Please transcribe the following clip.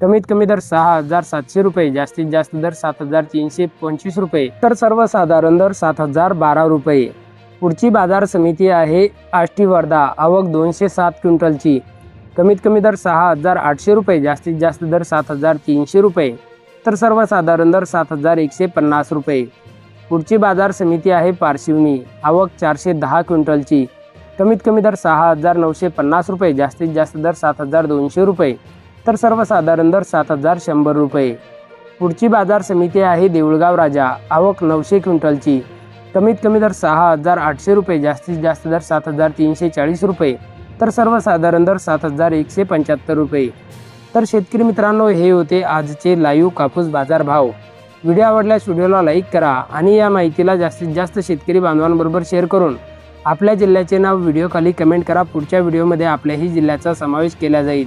कमीत कमी दर सहा हजार सातशे रुपये जास्तीत जास्त दर सात हजार तीनशे पंचवीस रुपये तर सर्वसाधारण दर सात हजार बारा रुपये. पुढची बाजार समिती आहे आष्टी वर्धा आवक दोनशे सात क्विंटलची. कमीत कमी दर सहा हजार आठशे रुपये जास्तीत जास्त दर सात हजार तीनशे रुपये तर सर्वसाधारण दर सात हजार एकशे पन्नास रुपये. पुढची बाजार समिती आहे पारशिवनी आवक चारशे दहा क्विंटलची. कमीत कमी दर सहा हजार नऊशे पन्नास रुपये जास्तीत जास्त दर सात हजार दोनशे रुपये. तर सर्वसाधारण दर सात हजार शंभर रुपये. पुढची बाजार समिती आहे देऊळगाव राजा. आवक नऊशे क्विंटलची. कमीत कमी दर सहा हजार आठशे रुपये जास्तीत जास्त दर सात हजार तीनशे चाळीस रुपये. तर सर्वसाधारण दर सात हजार एकशे पंच्याहत्तर रुपये. तर शेतकरी मित्रांनो हे होते आजचे लाईव्ह कापूस बाजार भाव व्हिडिओ आवडल्यास व्हिडिओला लाईक करा आणि या माहितीला जास्तीत जास्त शेतकरी बांधवांबरोबर शेअर करून आपल्या जिल्ह्याचे नाव व्हिडिओ खाली कमेंट करा. पुढच्या व्हिडिओमध्ये आपल्याही जिल्ह्याचा समावेश केला जाईल.